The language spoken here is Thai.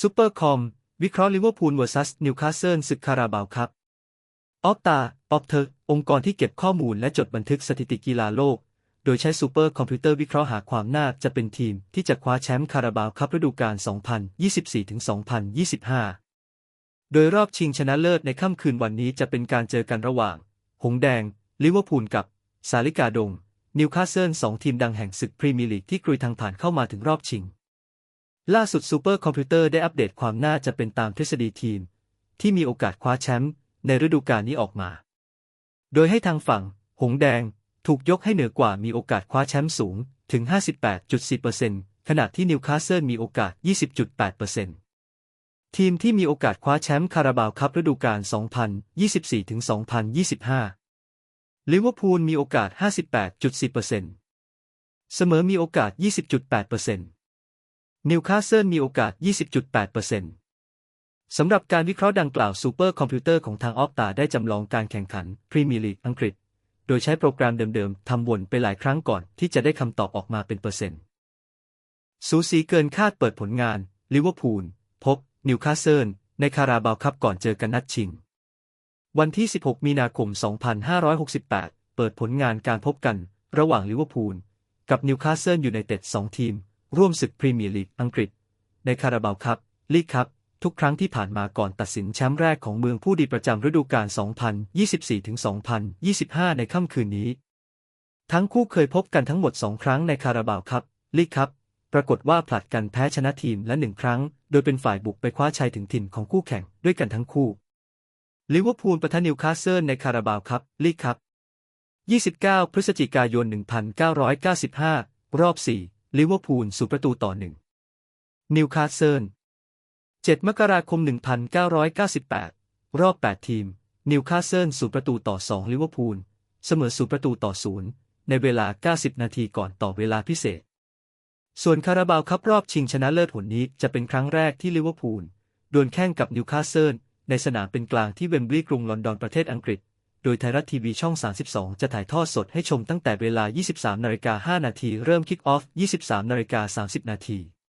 ซูเปอร์คอม วิเคราะห์ลิเวอร์พูล vs นิวคาสเซิลศึกคาราบาวครับออฟตาออฟเทอร์องค์กรที่เก็บข้อมูลและจดบันทึกสถิติกีฬาโลก โดยใช้ซูเปอร์คอมพิวเตอร์วิเคราะห์หาความน่าจะเป็นทีมที่จะคว้าแชมป์คาราบาวครับฤดูกาล 2024-2025 โดยรอบชิงชนะเลิศในค่ำคืนวันนี้จะเป็นการเจอกันระหว่าง หงแดง ลิเวอร์พูลกับ สาลิกาดง นิวคาสเซิลสองทีมดังแห่งศึกพรีเมียร์ลีกที่กรุยทางผ่านเข้ามาถึงรอบชิง ล่าสุดซูเปอร์คอมพิวเตอร์ได้อัปเดตความน่าจะเป็นตามทฤษฎีทีม ที่มีโอกาสคว้าแชมป์ในฤดูกาลนี้ออกมา โดยให้ทางฝั่ง หงแดง ถูกยกให้เหนือกว่ามีโอกาสคว้าแชมป์สูงถึง 58.4%ขณะที่นิวคาสเซิลมีโอกาส 20.8%ทีมที่มีโอกาสคว้าแชมป์คาราบาวครับฤดูกาล 2024-2025 ลิเวอร์พูลมีโอกาส 58.4%เสมอมีโอกาส 20.8% นิวคาสเซิลมีโอกาส 20.8%สำหรับการวิเคราะห์ดังกล่าวซูเปอร์คอมพิวเตอร์ของทางออฟตาได้จำลองการแข่งขันพรีเมียร์ลีกอังกฤษ โดยใช้โปรแกรมเดิมๆ ทำวนไปหลายครั้งก่อนที่จะได้คำตอบออกมาเป็นเปอร์เซ็นต์สูสีเกินคาดเปิดผลงานลิเวอร์พูลพบนิวคาสเซิลในคาราบาวคัพก่อนเจอกันนัดชิง วันที่ 16 มีนาคม 2568 เปิดผลงานการพบกัน ระหว่างลิเวอร์พูลกับนิวคาสเซิลยูไนเต็ด2ทีม ร่วมศึกพรีเมียร์ลีกอังกฤษ ในคาราบาวคัพลีกคัพทุกครั้งที่ผ่านมาก่อนตัดสินแชมป์แรกของเมืองผู้ดีประจำฤดูกาล 2024-2025 ในค่ำคืนนี้ ทั้งคู่เคยพบกันทั้งหมด 2 ครั้งในคาราบาวคัพลีกคัพปรากฏว่าผลัดกันแพ้ชนะทีมละหนึ่งครั้ง โดยเป็นฝ่ายบุกไปคว้าชัยถึงถิ่นของคู่แข่งด้วยกันทั้งคู่ลิเวอร์พูลปะทะนิวคาสเซิลในคาราบาวคัพลีกคัพ29 พฤศจิกายน 1995 รอบ 4 ลิเวอร์พูลสู่ประตูต่อหนึ่งนิวคาสเซิล7 มกราคม 1998 รอบ 8 ทีม นิวคาสเซิลสู่ประตูต่อ 2 ลิเวอร์พูล เสมอสู่ประตูต่อ 0 ในเวลา 90 นาทีก่อนต่อเวลาพิเศษ ส่วนคาราบาวคัพรอบชิงชนะเลิศหนนี้จะเป็นครั้งแรกที่ลิเวอร์พูลดวลแข่งกับนิวคาสเซิลในสนามเป็นกลางที่เวมบลีย์กรุงลอนดอนประเทศอังกฤษ โดยไทยรัฐทีวีช่อง 32 จะถ่ายทอดสดให้ชมตั้งแต่เวลา 23 นาฬิกา 5 นาที เริ่มคิกออฟ 23 นาฬิกา 30 นาที